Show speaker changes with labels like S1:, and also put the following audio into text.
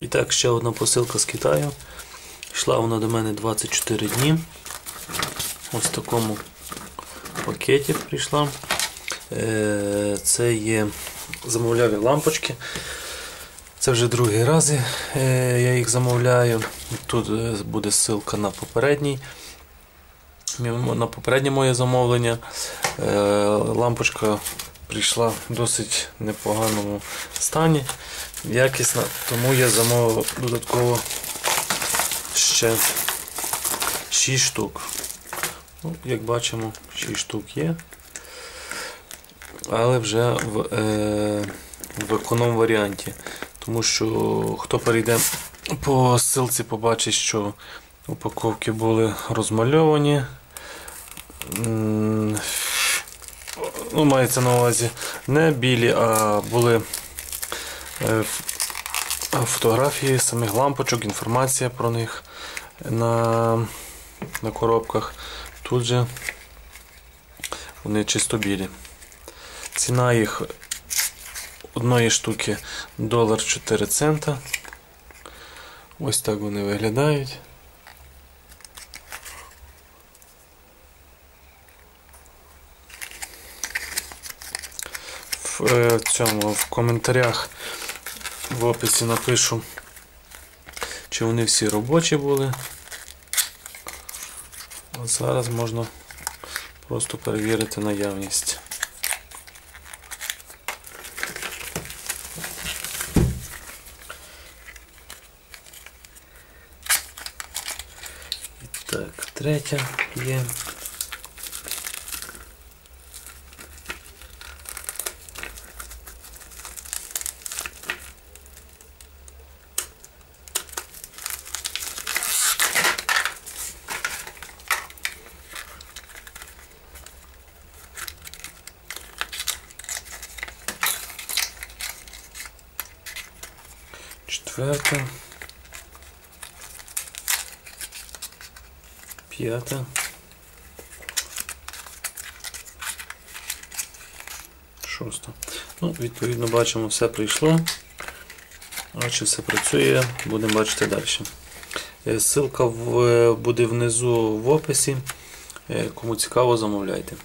S1: І так, ще одна посилка з Китаю. Йшла вона до мене 24 дні. Ось в такому пакеті прийшла. Е, Це є замовляли лампочки. Це вже другий раз е, я їх замовляю. Тут е, буде ссылка на попередній. На попереднє моє замовлення. Лампочка прийшла в досить непоганому стані. Якісна, тому я замовив додатково ще 6 штук. Ну, як бачимо, 6 штук є. Але вже в, е, в економ варіанті. Тому що хто перейде по ссылці, побачить, що упаковки були розмальовані. Ну, мається на увазі не білі, а були е, фотографії самих лампочок, інформація про них на, на коробках. Тут же вони чисто білі. Ціна їх одної штуки долар 4 цента. Ось так вони виглядають. Е, цьому в коментарях в описі напишу, чи вони всі робочі були. А зараз можна просто перевірити наявність. І так, третя є. Четверта. П'ята. Шоста. Ну, відповідно, бачимо, все прийшло. А чи все працює, будемо бачити далі. Е, Ссылка буде внизу в описі. Е, Кому цікаво, замовляйте.